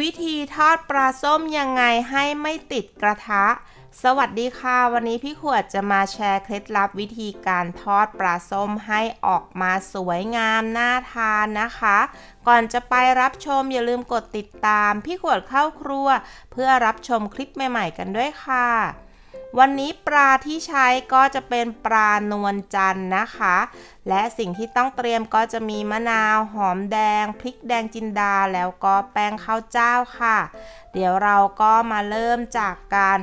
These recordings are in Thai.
วิธีทอดปลาส้มยังไงให้ไม่ติดกระทะ สวัสดีค่ะ วันนี้พี่ขวดจะมาแชร์เคล็ดลับวิธีการทอดปลาส้มให้ออกมาสวยงามน่าทานนะคะ ก่อนจะไปรับชมอย่าลืมกดติดตาม พี่ขวดเข้าครัว เพื่อรับชมคลิปใหม่ ๆ กันด้วยค่ะ วันนี้ปลาที่ใช้ก็จะเป็นปลานวลจันทร์นะคะ และสิ่งที่ต้องเตรียมก็จะมีมะนาวหอมแดง พริกแดงจินดา แล้วก็แป้งข้าวเจ้าค่ะ เดี๋ยวเราก็มาเริ่มจากการ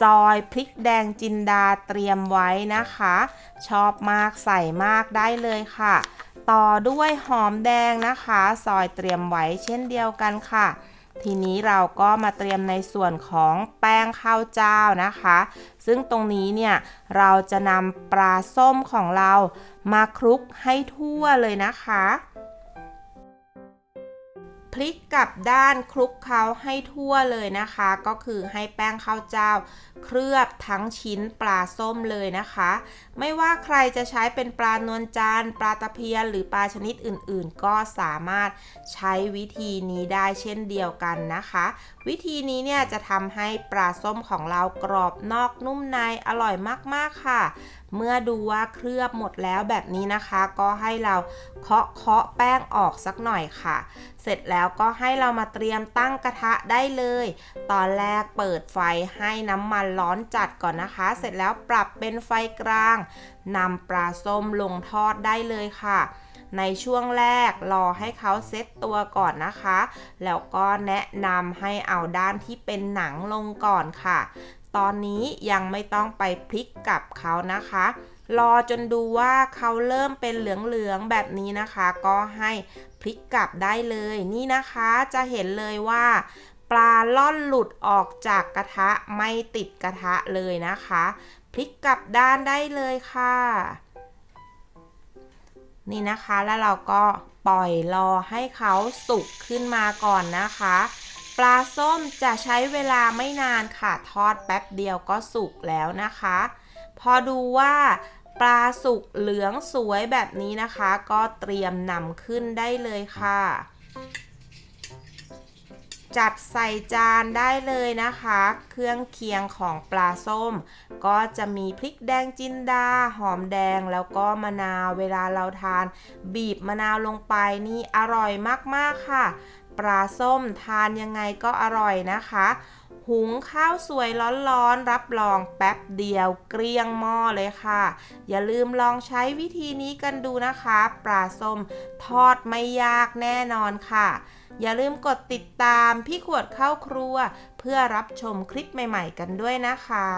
ซอยพริกแดงจินดาเตรียมไว้นะคะ ชอบมากใส่มากได้เลยค่ะ ต่อด้วยหอมแดงนะคะ ซอยเตรียมไว้เช่นเดียวกันค่ะ ทีนี้เราก็มาเตรียมในส่วนของแป้งข้าวเจ้านะคะ ซึ่งตรงนี้เนี่ยเราจะนำปลาส้มของเรามาคลุกให้ทั่วเลยนะคะ พลิกกลับด้านคลุกเขาให้ทั่วเลยนะคะ ก็คือให้แป้งข้าวเจ้า เคลือบทั้งชิ้นปลาส้มเลยนะคะ ไม่ว่าใครจะใช้เป็นปลานวลจันทร์ปลาตะเพียนหรือปลาชนิดอื่นๆ ก็สามารถใช้วิธีนี้ได้เช่นเดียวกันนะคะ วิธีนี้เนี่ยจะทำให้ปลาส้มของเรากรอบนอกนุ่มในอร่อยมากๆค่ะ เมื่อดูว่าเคลือบหมดแล้วแบบนี้นะคะ ก็ให้เราเคาะเคาะแป้งออกสักหน่อยค่ะ เสร็จแล้วก็ให้เรามาเตรียมตั้งกระทะได้เลย ตอนแรกเปิดไฟให้น้ำมันร้อนจัดก่อนนะคะ เสร็จแล้วปรับเป็นไฟกลางนำปลาส้มลงทอดได้เลยค่ะ ในช่วงแรกรอให้เขาเซตตัวก่อนนะคะ แล้วก็แนะนำให้เอาด้านที่เป็นหนังลงก่อนค่ะ ตอนนี้ยังไม่ต้องไปพลิกกลับเขานะคะรอจนดูว่าเขาเริ่มเป็นเหลืองๆแบบนี้นะคะ ก็ให้พลิกกลับได้เลย นี่นะคะจะเห็นเลยว่า ปลาล่อนหลุดออกจากกระทะไม่ติดกระทะเลยนะคะ พลิกกลับด้านได้เลยค่ะ นี่นะคะแล้วเราก็ปล่อยรอให้เขาสุกขึ้นมาก่อนนะคะ ปลาส้มจะใช้เวลาไม่นานค่ะ ทอดแป๊บเดียวก็สุกแล้วนะคะ พอดูว่าปลาสุกเหลืองสวยแบบนี้นะคะ ก็เตรียมนำขึ้นได้เลยค่ะ จัดใส่จานได้เลยนะคะ เครื่องเคียงของปลาส้ม ก็จะมีพริกแดงจินดา หอมแดงแล้วก็มะนาวเวลาเราทาน บีบมะนาวลงไปนี่อร่อยมากๆค่ะ ปลาส้มทานยังไงก็อร่อยนะคะ หุงข้าวสวยร้อนๆ รับรองแป๊บเดียวเกลี้ยงหม้อเลยค่ะ อย่าลืมลองใช้วิธีนี้กันดูนะคะ ปลาส้มทอดไม่ยากแน่นอนค่ะ อย่าลืมกดติดตามพี่ขวดเข้าครัว เพื่อรับชมคลิปใหม่ ๆ กันด้วยนะคะ